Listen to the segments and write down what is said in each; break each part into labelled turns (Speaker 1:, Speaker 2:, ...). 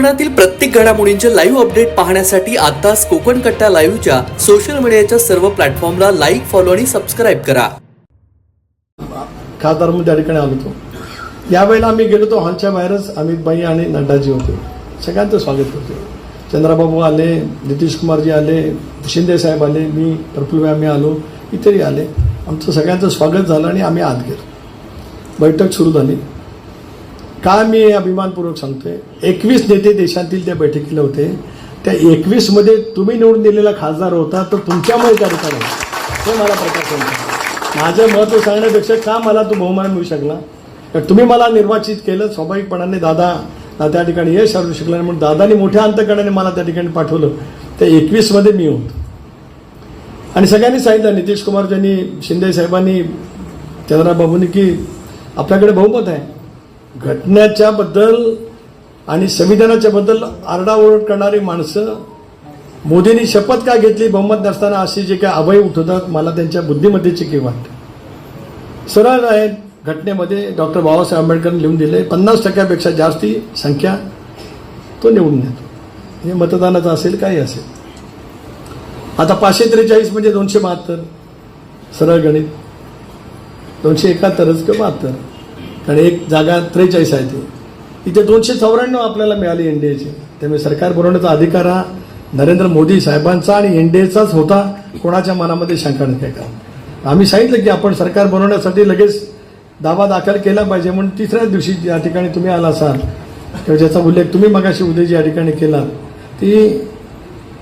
Speaker 1: कोकणातील प्रत्येक घडामोडींचे लाईव्ह अपडेट पाहण्यासाठी आताच कोकण कट्टा लाईव्हच्या सोशल मीडियाच्या सर्व प्लॅटफॉर्मला लाईक फॉलो आणि सबस्क्राईब करा.
Speaker 2: खासदार म्हणून त्या ठिकाणी आलो होतो यावेळेला आम्ही गेलो होतो हॉलच्या बाहेरच. अमितबाई आणि नड्डाजी होते. सगळ्यांचं स्वागत करतो चंद्राबाबू आले नितीश कुमारजी आले शिंदे साहेब आले मी प्रफुल्ल आम्ही आलो इतरही आले. आमचं सगळ्यांचं स्वागत झालं आणि आम्ही आत गेलो. बैठक सुरू झाली. का मी अभिमानपूर्वक सांगतोय? एकवीस नेते देशातील त्या बैठकीला होते. त्या एकवीसमध्ये तुम्ही निवडून दिलेला खासदार होता तर तुमच्यामुळे त्या ठिकाणी हे मला प्रकाश सांगतो माझं महत्त्व सांगण्यापेक्षा का मला तो बहुमान मिळू शकला? तर तुम्ही मला निर्वाचित केलं स्वाभाविकपणाने दादा त्या ठिकाणी यश आणू शकलं नाही म्हणून दादानी मोठ्या अंतकरणाने मला त्या ठिकाणी पाठवलं. त्या एकवीसमध्ये मी होतो. आणि सगळ्यांनी सांगितलं नितीश कुमार ज्यांनी शिंदे साहेबांनी चंद्राबाबूंनी की आपल्याकडे बहुमत आहे. घटनेच्या बद्दल आणि संविधानाच्या बद्दल आरडाओरड करणारी माणसं मोदींनी शपथ का घेतली बहुमत नसताना अशी जे काही अभय उठवतात मला त्यांच्या बुद्धिमत्तेची की वाटते सरळ आहे घटनेमध्ये डॉक्टर बाबासाहेब आंबेडकरांनी लिहून दिले पन्नास टक्क्यापेक्षा जास्ती संख्या तो निवडून येतो हे मतदानाचं असेल काही असेल. आता पाचशे त्रेचाळीस म्हणजे दोनशे बहात्तर सरळ गणित. दोनशे एकाहत्तरच किंवा बहात्तर? कारण एक जागा त्रेचाळीस आहे ती. इथे दोनशे चौऱ्याण्णव आपल्याला मिळाली एन डी एची त्यामुळे सरकार बनवण्याचा अधिकार हा नरेंद्र मोदी साहेबांचा आणि एन डी एचाच होता कोणाच्या मनामध्ये शंका नाही का आम्ही सांगितलं की आपण सरकार बनवण्यासाठी लगेच दावा दाखल केला पाहिजे म्हणून तिसऱ्या दिवशी या ठिकाणी तुम्ही आला असाल. किंवा ज्याचा उल्लेख तुम्ही मगाशी उद्या या ठिकाणी केला. ती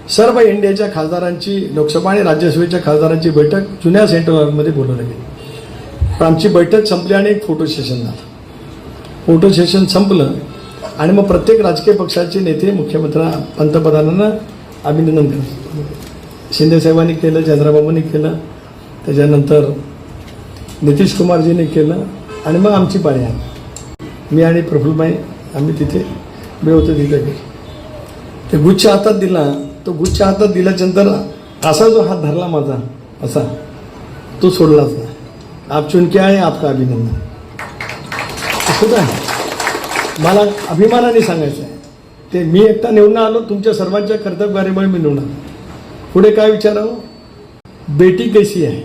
Speaker 2: सर्व इंडियाच्या खासदारांची लोकसभा आणि राज्यसभेच्या खासदारांची बैठक जुन्या सेंटरमध्ये हॉलमध्ये बोलवली गेली. पण आमची बैठक संपली आणि एक फोटो सेशन झालं. फोटो सेशन संपलं आणि मग प्रत्येक राजकीय पक्षाचे नेते मुख्यमंत्र्या पंतप्रधानांना अभिनंदन केलं शिंदेसाहेबांनी केलं चंद्राबाबूंनी केलं त्याच्यानंतर नितीश कुमारजींनी केलं आणि मग आमची पाळी आली. मी आणि प्रफुल्लबाई आम्ही तिथे मी होतो तिथे. गेलो ते गुच्छ हातात दिला. तो गुच्छ हातात दिल्याच्यानंतर असा जो हात धरला माझा असा तो सोडलाच नाही आप चुनके आहे आपका अभिनंदन। सुद्धा आहे मला अभिमानाने सांगायचं आहे. ते मी एकटा निवडून आलो तुमच्या सर्वांच्या कर्तव्यकार्यामुळे मी निवडून आलो. पुढे काय विचारावं? बेटी कशी आहे?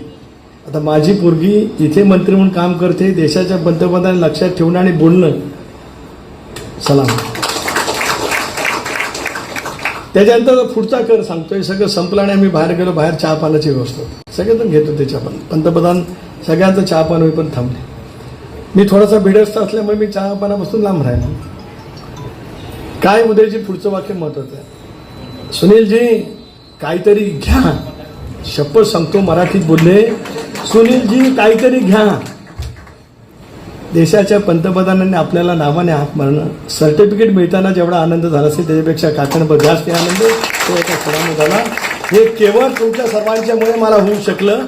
Speaker 2: आता माझी पोरगी इथे मंत्री म्हणून काम करते देशाच्या पंतप्रधान लक्षात ठेवणं आणि बोलणं. सलाम. त्याच्यानंतर पुढचा कर सांगतोय सगळं संपलं आणि आम्ही बाहेर गेलो बाहेर चहा पाण्याची व्यवस्था सगळेजण घेतो त्याच्या पण पंतप्रधान सगळ्यांचं चहापान पान पण थांबले. मी थोडासा भिडस्त असल्यामुळे मी चहा पानापासून लांब राहिलो. काय उदयजी पुढचं वाक्य महत्वाचं आहे? सुनीलजी काहीतरी घ्या. शपथ सांगतो मराठीत बोलले. सुनीलजी काहीतरी घ्या. देशाच्या पंतप्रधानांनी आपल्याला नावाने हाक मारणं सर्टिफिकेट मिळताना जेवढा आनंद झाला असेल त्याच्यापेक्षा काकणभर जास्त आनंद तो एका क्षणाने झाला. हे केवळ तुमच्या सर्वांच्यामुळे मला होऊ शकलं.